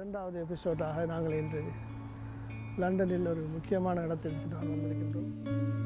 இரண்டாவது எபிசோடாக நாங்கள் இன்று லண்டனில் ஒரு முக்கியமான இடத்திற்கு நான் வந்திருக்கின்றோம்.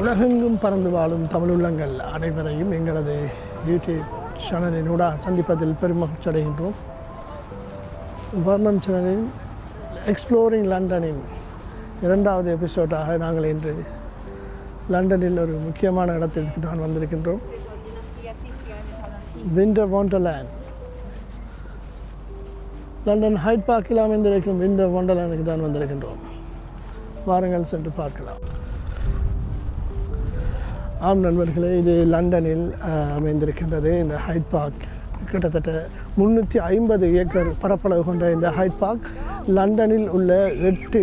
உலகெங்கும் பறந்து வாழும் தமிழுள்ளங்கள் அனைவரையும் எங்களது யூடியூப் சேனலினூட சந்திப்பதில் பெருமகிழ்ச்சி அடைகின்றோம். வர்ணம் சேனலின் எக்ஸ்ப்ளோரிங் லண்டனின் இரண்டாவது எபிசோடாக நாங்கள் இன்று லண்டனில் ஒரு முக்கியமான இடத்திற்கு நான் வந்திருக்கின்றோம். விண்டர் வண்டர்லேண்ட் லண்டன் ஹைட் பார்க்கில் அமைந்திருக்கும் விண்டர் வண்டர்லேண்டுக்கு தான் வந்திருக்கின்றோம். வாருங்கள் சென்று பார்க்கலாம். ஆம் நண்பர்களே இது லண்டனில் அமைந்திருக்கின்றது. இந்த ஹைட் பார்க் கிட்டத்தட்ட முந்நூற்றி ஐம்பது ஏக்கர் பரப்பளவு கொண்ட இந்த ஹைட் பார்க் லண்டனில் உள்ள எட்டு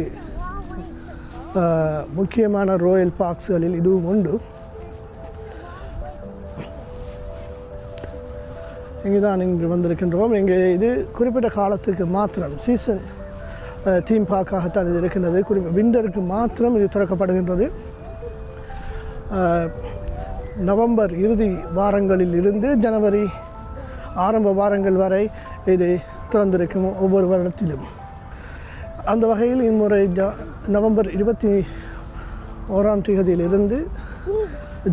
முக்கியமான ரோயல் பார்க்ஸ்களில் இதுவும் உண்டு. இங்கே தான் இங்கு வந்திருக்கின்றோம். இங்கே இது குறிப்பிட்ட காலத்துக்கு மாத்திரம் சீசன் தீம் பார்க்காகத்தான் இது இருக்கின்றது. குறிப்பிட்ட விண்டருக்கு மாத்திரம் இது திறக்கப்படுகின்றது. நவம்பர் இறுதி வாரங்களில் இருந்து ஜனவரி ஆரம்ப வாரங்கள் வரை இது திறந்திருக்கும் ஒவ்வொரு வருடத்திலும். அந்த வகையில் இம்முறை ஜ நவம்பர் இருபத்தி ஓராம் திகதியிலிருந்து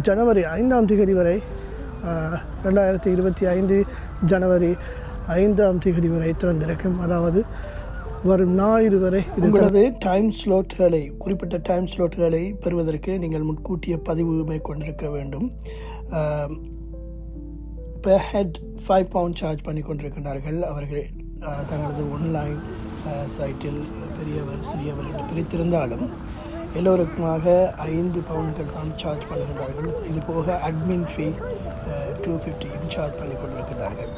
ஜனவரி ஐந்தாம் திகதி வரை ரெண்டாயிரத்தி இருபத்தி ஐந்து ஜனவரி ஐந்தாம் திகதி வரை திறந்திருக்கும். அதாவது வரும் ஞாயிறு வரை உங்களது டைம் ஸ்லோட்களை குறிப்பிட்ட டைம் ஸ்லோட்களை பெறுவதற்கு நீங்கள் முன்கூட்டிய பதிவு மேற்கொண்டிருக்க வேண்டும். Per head five pound charge பண்ணி கொண்டிருக்கின்றார்கள். அவர்கள் தங்களது ஒன்லைன் சைட்டில் பெரியவர் சிறியவர் என்று பிரித்திருந்தாலும் எல்லோருக்குமாக ஐந்து பவுண்ட்கள் தான் சார்ஜ் பண்ணுகின்றார்கள். இது போக அட்மின் ஃபீ டூ ஃபிஃப்டியும் சார்ஜ் பண்ணி கொண்டிருக்கிறார்கள்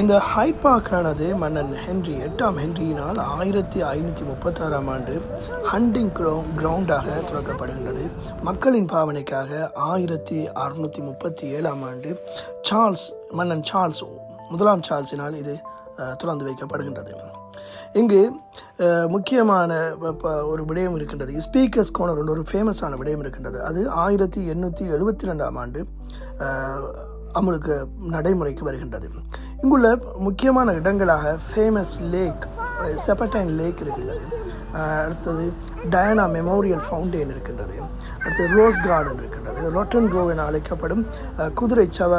இந்த ஹைபாக்கானது மன்னன் ஹென்றி எட்டாம் ஹென்ரியினால் ஆயிரத்தி ஐநூற்றி முப்பத்தாறாம் ஆண்டு ஹண்டிங் கிரௌ கிரவுண்டாக துறக்கப்படுகின்றது. மக்களின் பாவனைக்காக ஆயிரத்தி அறுநூற்றி முப்பத்தி ஏழாம் ஆண்டு சார்ல்ஸ் மன்னன் சார்ல்ஸ் முதலாம் சார்ல்ஸினால் இது துறந்து திறந்து வைக்கப்படுகின்றது. இங்கு முக்கியமான ஒரு விடயம் இருக்கின்றது. ஸ்பீக்கர்ஸ் கோனர் என்ற ஒரு ஃபேமஸான விடயம் இருக்கின்றது. அது ஆயிரத்தி எண்ணூற்றி எழுபத்தி ரெண்டாம் ஆண்டு அமலுக்கு நடைமுறைக்கு வருகின்றது. இங்குள்ள முக்கியமான இடங்களாக ஃபேமஸ் லேக் செப்பட்டைன் லேக் இருக்கின்றது. அடுத்தது டயனா மெமோரியல் ஃபவுண்டெயின் இருக்கின்றது. அடுத்தது ரோஸ் கார்டன் இருக்கின்றது. ரொட்டன் க்ரோவ் என அழைக்கப்படும் குதிரை சவ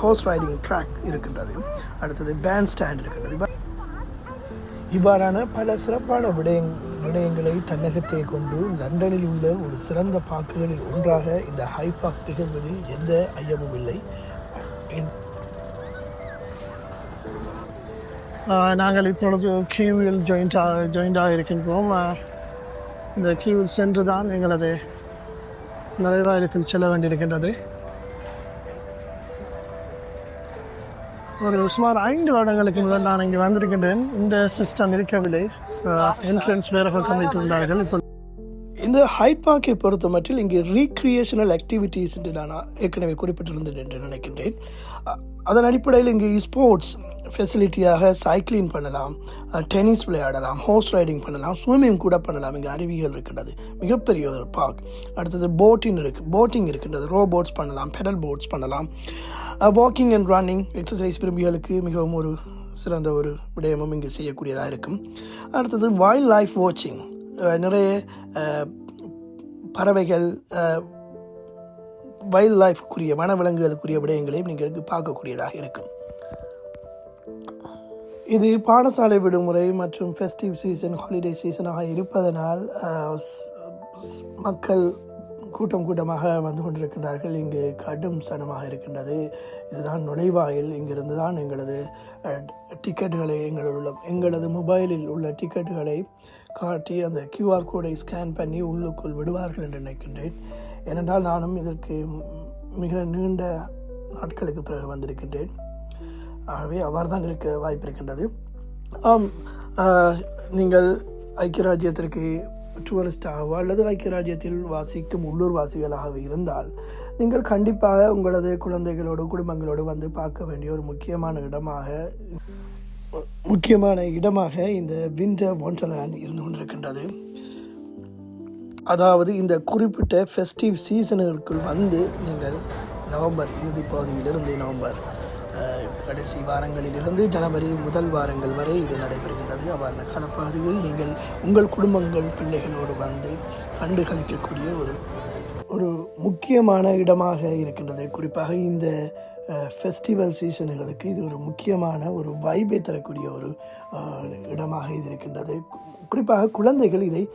ஹோர்ஸ் ரைடிங் ட்ராக் இருக்கின்றது. அடுத்தது பேண்ட் ஸ்டாண்ட் இருக்கின்றது இவ்வாறான பல சிறப்பான விடயங் விடயங்களை தன்னகத்தை கொண்டு லண்டனில் உள்ள ஒரு சிறந்த பாக்குகளில் ஒன்றாக இந்த ஹைபாக் திகழ்வதில் எந்த ஐயமும் இல்லை. நாங்கள் இப்பொழுது கியூவில் ஜாயிண்டாக ஜாயிண்டாக இருக்கின்றோம். இந்த கியூவில் சென்று தான் எங்களது நுழைவாயிலுக்குள் செல்ல வேண்டியிருக்கின்றது. ஒரு சுமார் ஐந்து வருடங்களுக்கு முதல் நான் இங்கே வந்திருக்கின்றேன். இந்த சிஸ்டம் இருக்கவில்லை. என்ட்ரன்ஸ் வேறு பக்கம் வைத்திருந்தார்கள். இப்போ இந்த ஹைட் பார்க்கை பொறுத்த மட்டில் இங்கே ரீக்ரியேஷனல் ஆக்டிவிட்டீஸ் என்று நான் ஏற்கனவே குறிப்பிட்டிருந்தேன் என்று நினைக்கின்றேன். அதன் அடிப்படையில் இங்கே ஸ்போர்ட்ஸ் ஃபெசிலிட்டியாக சைக்கிளிங் பண்ணலாம் டென்னிஸ் விளையாடலாம் ஹார்ஸ் ரைடிங் பண்ணலாம் ஸ்விம்மிங் கூட பண்ணலாம். இங்கே அருவிகள் இருக்கின்றது மிகப்பெரிய ஒரு பார்க் அடுத்தது போட்டிங் இருக்குது போட்டிங் இருக்கின்றது ரோ போட்ஸ் பண்ணலாம் பெடல் போட்ஸ் பண்ணலாம். வாக்கிங் அண்ட் ரன்னிங் எக்ஸசைஸ் விரும்பிகளுக்கு மிகவும் ஒரு சிறந்த ஒரு விடயமும் இங்கே செய்யக்கூடியதாக இருக்கும். அடுத்தது வைல்ட் லைஃப் வாட்சிங் நிறைய பறவைகள் வைல்ட் லைஃப்க்குரிய வனவிலங்குகளுக்குரிய விடயங்களையும் நீங்கள் பார்க்கக்கூடியதாக இருக்கும். இது பாடசாலை விடுமுறை மற்றும் ஃபெஸ்டிவ் சீசன் ஹாலிடே சீசனாக இருப்பதனால் மக்கள் கூட்டம் கூட்டமாக வந்து கொண்டிருக்கின்றார்கள். இங்கு கடும் சனமாக இருக்கின்றது. இதுதான் நுழைவாயில். இங்கிருந்து தான் எங்களது டிக்கெட்டுகளை டிக்கெட்டுகளை எங்களுள்ள எங்களது மொபைலில் உள்ள டிக்கெட்டுகளை காட்டி அந்த கியூஆர் கோடை ஸ்கேன் பண்ணி உள்ளுக்குள் விடுவார்கள் என்று நினைக்கின்றேன். ஏனென்றால் நானும் இதற்கு மிக நீண்ட நாட்களுக்கு பிறகு வந்திருக்கின்றேன். ஆகவே அவ்வாறு தான் இருக்க வாய்ப்பு இருக்கின்றது. ஆம் நீங்கள் ஐக்கிய ராஜ்யத்திற்கு டூரிஸ்டாகவோ அல்லது ஐக்கிய ராஜ்யத்தில் வாசிக்கும் உள்ளூர் வாசிகளாக இருந்தால் நீங்கள் கண்டிப்பாக உங்களது குழந்தைகளோடு குடும்பங்களோடு வந்து பார்க்க வேண்டிய ஒரு முக்கியமான இடமாக முக்கியமான இடமாக இந்த விண்டர் ஒண்டர்லேண்ட் இருந்து கொண்டிருக்கின்றது. அதாவது இந்த குறிப்பிட்ட ஃபெஸ்டிவ் சீசனுக்குள் வந்து நீங்கள் நவம்பர் இறுதி பகுதியிலிருந்து நவம்பர் கடைசி வாரங்களிலிருந்து ஜனவரி முதல் வாரங்கள் வரை இது நடைபெறுகின்றது. அவ்வாறு காலப்பகுதியில் நீங்கள் உங்கள் குடும்பங்கள் பிள்ளைகளோடு வந்து கண்டு கழிக்கக்கூடிய ஒரு ஒரு முக்கியமான இடமாக இருக்கின்றது. குறிப்பாக இந்த ஃபெஸ்டிவல் சீசனுகளுக்கு இது ஒரு முக்கியமான ஒரு வைபை தரக்கூடிய ஒரு இடமாக இது இருக்கின்றது. குறிப்பாக குழந்தைகள் இதை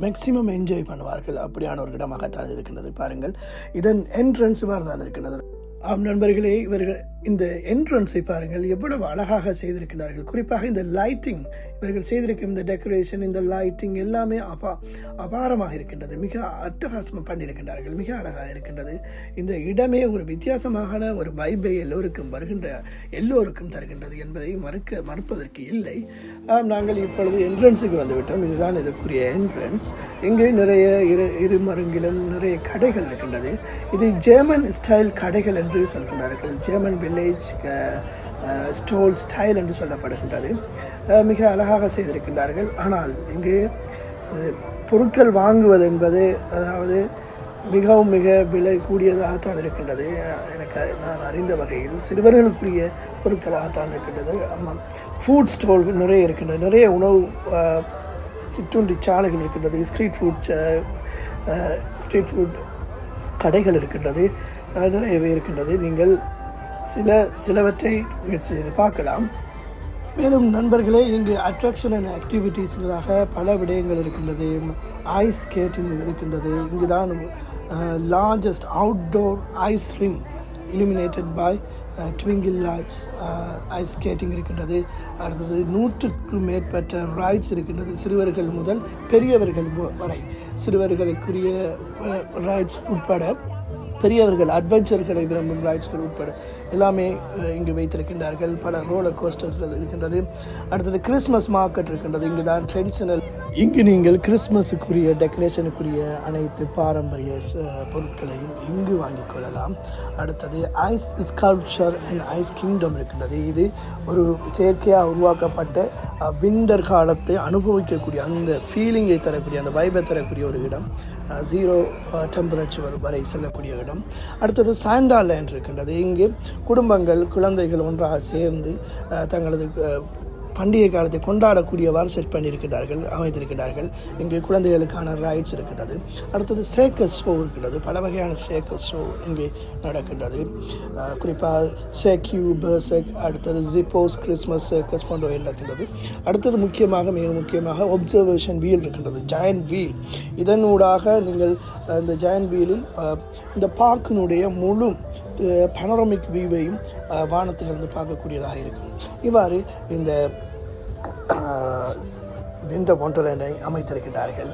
மேக்சிமம் என்ஜாய் பண்ணுவார்கள். அப்படியான ஒரு இடமாகத்தான் இருக்கின்றது. பாருங்கள். இதன் என்ட்ரன்ஸ் தான் இருக்கின்றது. ஆம் நண்பர்களே இவர்கள் இந்த என்ட்ரன்ஸை பாருங்கள். எவ்வளவு அழகாக செய்திருக்கிறார்கள். குறிப்பாக இந்த லைட்டிங் இவர்கள் செய்திருக்கும் இந்த டெக்கரேஷன் இந்த லைட்டிங் எல்லாமே அபா அபாரமாக இருக்கின்றது. மிக அட்டகாசமாக பண்ணியிருக்கின்றார்கள். மிக அழகாக இருக்கின்றது. இந்த இடமே ஒரு வித்தியாசமான ஒரு வைபை எல்லோருக்கும் வருகின்ற எல்லோருக்கும் தருகின்றது என்பதை மறுக்க மறுப்பதற்கு இல்லை. ஆம், நாங்கள் இப்பொழுது என்ட்ரன்ஸுக்கு வந்துவிட்டோம். இதுதான் இதற்குரிய என்ட்ரன்ஸ் இங்கே நிறைய இரு இருமருங்கிலும் நிறைய கடைகள் இருக்கின்றது. இது ஜெர்மன் ஸ்டைல் கடைகள் என்று சொல்கின்றார்கள். ஜெர்மன் வில்லேஜ் ஸ்டோல் ஸ்டைல் என்று சொல்லப்படுகின்றது. Uh, மிக அழகாக செய்திருக்கின்றார்கள். ஆனால் இங்கு uh, பொருட்கள் வாங்குவது என்பது அதாவது மிகவும் மிக விலை கூடியதாகத்தான் இருக்கின்றது. எனக்கு நான் அறிந்த வகையில் சிறுவர்களுக்குரிய பொருட்களாகத்தான் இருக்கின்றது. ஆமாம் ஃபுட் ஸ்டோல் நிறைய இருக்கின்றது. நிறைய உணவு சிற்றுண்டி சாலைகள் இருக்கின்றது. ஸ்ட்ரீட் ஃபுட் ஸ்ட்ரீட் ஃபுட் கடைகள் இருக்கின்றது. நிறையவே இருக்கின்றது. நீங்கள் சில சிலவற்றை முயற்சி செய்து பார்க்கலாம். மேலும் நண்பர்களே இங்கு அட்ராக்ஷன் அண்ட் ஆக்டிவிட்டீஸ்களாக பல விடயங்கள் இருக்கின்றது. ஐஸ் ஸ்கேட்டிங் இருக்கின்றது. இங்கு தான் largest outdoor ice rink illuminated by twinkle lights ice skating இருக்கின்றது. அடுத்தது நூற்றுக்கும் மேற்பட்ட ரைட்ஸ் இருக்கின்றது சிறுவர்கள் முதல் பெரியவர்கள் வரை. சிறுவர்களுக்குரிய ரைட்ஸ் உட்பட பெரியவர்கள் அட்வென்ச்சர்களை விரும்பும் ரைட்ஸ்கள் உட்பட எல்லாமே இங்கு வைத்திருக்கின்றார்கள். பல ரோலர் கோஸ்டர்ஸ்கள் இருக்கின்றது. அடுத்தது கிறிஸ்மஸ் மார்க்கெட் இருக்கின்றது. இங்கு தான் ட்ரெடிஷனல் இங்கு நீங்கள் கிறிஸ்மஸுக்குரிய டெக்கரேஷனுக்குரிய அனைத்து பாரம்பரிய பொருட்களையும் இங்கு வாங்கிக் கொள்ளலாம். அடுத்தது ice sculpture and ice kingdom இருக்கின்றது. இது ஒரு செயற்கையாக உருவாக்கப்பட்ட விண்டர் காலத்தை அனுபவிக்கக்கூடிய அந்த ஃபீலிங்கை தரக்கூடிய அந்த வைபை தரக்கூடிய ஒரு இடம். ஜீரோ டெம்பரேச்சர் வரை செல்லக்கூடிய இடம். அடுத்தது சாண்டா லேண்ட் இருக்கின்றது. இங்கு குடும்பங்கள் குழந்தைகள் ஒன்றாக சேர்ந்து தங்களது பண்டிகை காலத்தை கொண்டாடக்கூடியவாறு செட் பண்ணியிருக்கிறார்கள் அமைத்திருக்கிறார்கள் இங்கே குழந்தைகளுக்கான ரைட்ஸ் இருக்கின்றது. அடுத்தது சேக்க ஷோ இருக்கின்றது. பல வகையான சேக்க ஷோ இங்கே நடக்கின்றது. குறிப்பாக சேக்யூ பர்செக் அடுத்தது ஜிப்போஸ் கிறிஸ்மஸ் சேக்கஸ் போன்றவை நடக்கின்றது. அடுத்தது முக்கியமாக மிக முக்கியமாக ஒப்சர்வேஷன் வீல் இருக்கின்றது. ஜாயன்ட் வீல் இதனூடாக நீங்கள் இந்த ஜாயன் வீலில் இந்த பார்க்கினுடைய முழு பனோரமிக் வியூவையும் வானத்திலிருந்து பார்க்கக்கூடியதாக இருக்கும். இவ்வாறு இந்த விண்டர் ஒண்டர்லேண்டை அமைத்திருக்கிறார்கள்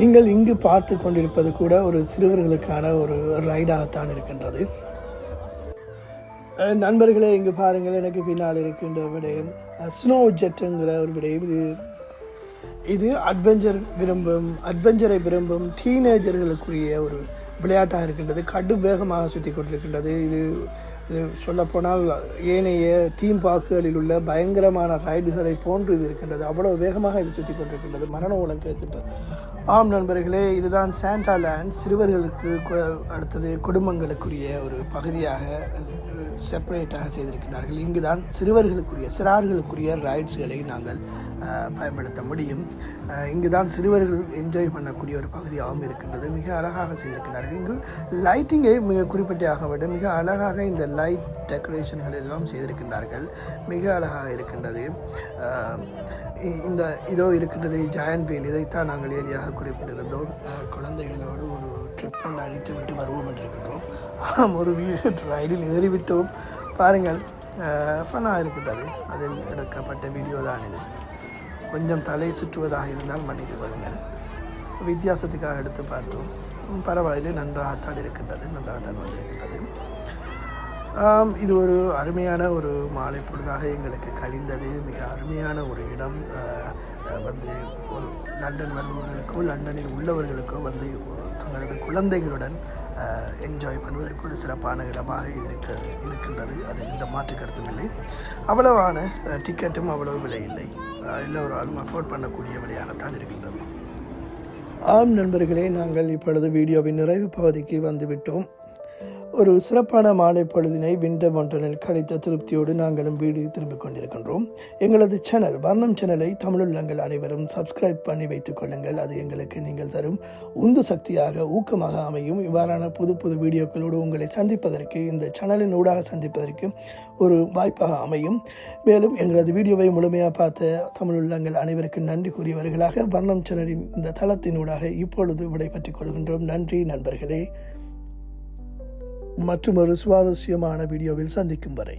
நீங்கள் இங்கு பார்த்து கொண்டிருப்பது கூட ஒரு சிறுவர்களுக்கான ஒரு ரைடாகத்தான் இருக்கின்றது. நண்பர்களே இங்கு பாருங்கள் எனக்கு பின்னால் இருக்கின்ற விடயம் ஸ்னோ ஜெட்டுங்கிற ஒரு விடயம் இது இது அட்வென்ச்சர் விரும்பும் அட்வென்ச்சரை விரும்பும் டீனேஜர்களுக்குரிய ஒரு விளையாட்டாக இருக்கின்றது. கடு வேகமாக சுற்றி கொண்டிருக்கின்றது. இது சொல்லப்போனால் ஏனைய தீம் பார்க்குகளில் உள்ள பயங்கரமான ரைடுகளை போன்று இது இருக்கின்றது. அவ்வளவு வேகமாக இது சுற்றி கொண்டிருக்கின்றது. மரண ஓலம் கேட்கின்றது. ஆம் நண்பர்களே இதுதான் சாண்டா லேண்ட் சிறுவர்களுக்கு அடுத்தது குடும்பங்களுக்குரிய ஒரு பகுதியாக செப்பரேட்டாக செய்திருக்கிறார்கள். இங்கு தான் சிறுவர்களுக்குரிய சிறார்களுக்குரிய ரைட்ஸ்களை நாங்கள் பயன்படுத்த முடியும். இங்கு தான் சிறுவர்கள் என்ஜாய் பண்ணக்கூடிய ஒரு பகுதியாகவும் இருக்கின்றது. மிக அழகாக செய்திருக்கிறார்கள். இங்கு லைட்டிங்கை மிக குறிப்பிட்டாக விட மிக அழகாக இந்த லைட் டெக்கரேஷன்கள் எல்லாம் செய்திருக்கின்றார்கள். மிக அழகாக இருக்கின்றது. இ- இந்த இதோ இருக்கின்றது ஜாயன் வீல். இதைத்தான் நாங்கள் எளியாக குறிப்பிட்டிருந்தோம். குழந்தைகளோடு ஒரு ட்ரிப் ஒன்று அடித்து விட்டு வருவோம் என்று இருக்கின்றோம். ஆம் ஒரு வீடு ரைடில் ஏறிவிட்டோம். பாருங்கள் ஃபனாக இருக்கின்றது. அதில் எடுக்கப்பட்ட வீடியோ தான் இது. கொஞ்சம் தலை சுற்றுவதாக இருந்தால் மன்னித்து கொள்ளுங்கள். வித்தியாசத்துக்காக எடுத்து பார்த்தோம். பரவாயில்லை நன்றாகத்தான் இருக்கின்றது நன்றாகத்தான் வந்திருக்கின்றது. இது ஒரு அருமையான ஒரு மாலை பொழுதாக எங்களுக்கு கழிந்தது. மிக அருமையான ஒரு இடம். வந்து ஒரு லண்டன் வருபவர்களுக்கோ லண்டனில் உள்ளவர்களுக்கோ வந்து தங்களது குழந்தைகளுடன் என்ஜாய் பண்ணுவதற்கு ஒரு சிறப்பான இடமாக இது இருக்கிறது இருக்கின்றது. அதில் எந்த மாற்று கருத்தும் இல்லை. அவ்வளவான டிக்கெட்டும் அவ்வளவு விலை இல்லை. எல்லோராலும் அஃபோர்ட் பண்ணக்கூடிய விலையாகத்தான் இருக்கின்றது. ஆம் நண்பர்களே நாங்கள் இப்பொழுது வீடியோவின் நிறைவு பகுதிக்கு வந்துவிட்டோம் ஒரு சிறப்பான மாலை பொழுதினை விண்டர் மண்டனில் கழித்த திருப்தியோடு நாங்களும் வீடு திரும்பிக் கொண்டிருக்கின்றோம். எங்களது சேனல் வர்ணம் சேனலை தமிழுள்ளங்கள் அனைவரும் சப்ஸ்கிரைப் பண்ணி வைத்துக் கொள்ளுங்கள். அது எங்களுக்கு நீங்கள் தரும் உந்து சக்தியாக ஊக்கமாக அமையும். இவ்வாறான புது புது வீடியோக்களோடு உங்களை சந்திப்பதற்கு இந்த சேனலின் ஊடாக சந்திப்பதற்கு ஒரு வாய்ப்பாக அமையும். மேலும் எங்களது வீடியோவை முழுமையாக பார்த்த தமிழுள்ளங்கள் அனைவருக்கும் நன்றி கூறியவர்களாக வர்ணம் சேனலின் இந்த தளத்தினூடாக இப்பொழுது விடைபெற்றுக் கொள்கின்றோம். நன்றி நண்பர்களே. மற்றும் ஒரு சுவாரஸ்யமான வீடியோவில் சந்திக்கும் வரை